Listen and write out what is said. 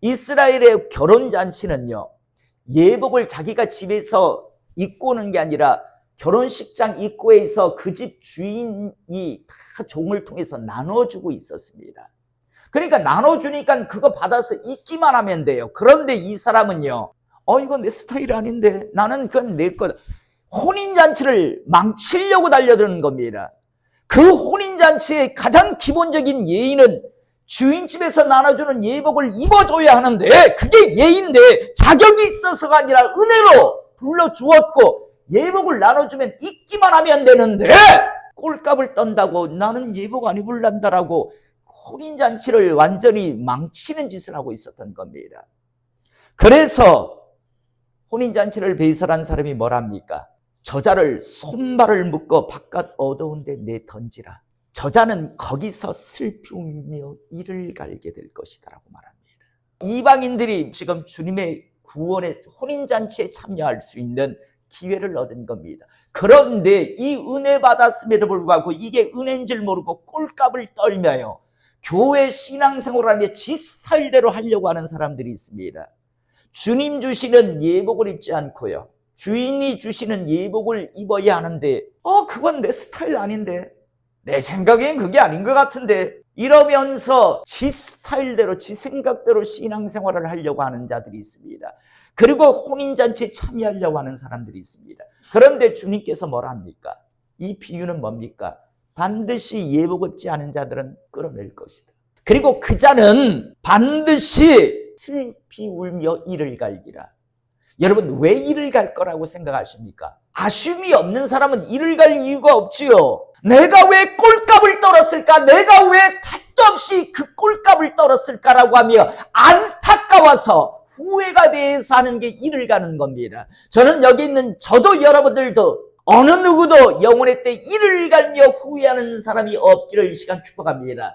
이스라엘의 결혼 잔치는요. 예복을 자기가 집에서 입고 오는 게 아니라 결혼식장 입구에서 그 집 주인이 다 종을 통해서 나눠주고 있었습니다. 그러니까 나눠주니까 그거 받아서 입기만 하면 돼요. 그런데 이 사람은요. 어, 이거 내 스타일 아닌데. 나는 그건 내 거다. 혼인잔치를 망치려고 달려드는 겁니다. 그 혼인잔치의 가장 기본적인 예의는 주인집에서 나눠주는 예복을 입어줘야 하는데 그게 예인데 자격이 있어서가 아니라 은혜로 불러주었고 예복을 나눠주면 입기만 하면 되는데 꼴값을 떤다고 나는 예복 안 입을란다라고 혼인잔치를 완전히 망치는 짓을 하고 있었던 겁니다. 그래서 혼인잔치를 배설한 사람이 뭐랍니까? 저자를 손발을 묶어 바깥 어두운 데 내 던지라. 저자는 거기서 슬프며 이를 갈게 될 것이다라고 말합니다. 이방인들이 지금 주님의 구원의 혼인잔치에 참여할 수 있는 기회를 얻은 겁니다. 그런데 이 은혜 받았음에도 불구하고 이게 은혜인 줄 모르고 꼴값을 떨며요. 교회 신앙생활하며 지 스타일대로 하려고 하는 사람들이 있습니다. 주님 주시는 예복을 입지 않고요. 주인이 주시는 예복을 입어야 하는데, 어, 그건 내 스타일 아닌데. 내 생각엔 그게 아닌 것 같은데. 이러면서 지 스타일대로, 지 생각대로 신앙생활을 하려고 하는 자들이 있습니다. 그리고 혼인잔치에 참여하려고 하는 사람들이 있습니다. 그런데 주님께서 뭐라 합니까? 이 비유는 뭡니까? 반드시 예복 입지 않은 자들은 끌어낼 것이다. 그리고 그 자는 반드시 슬피 울며 이를 갈기라. 여러분 왜 이를 갈 거라고 생각하십니까? 아쉬움이 없는 사람은 이를 갈 이유가 없지요. 내가 왜 꼴값을 떨었을까? 내가 왜 택도 없이 그 꼴값을 떨었을까라고 하며 안타까워서 후회가 돼서 하는 게 이를 가는 겁니다. 저는 여기 있는 저도 여러분들도 어느 누구도 영혼의 때 이를 갈며 후회하는 사람이 없기를 이 시간 축복합니다.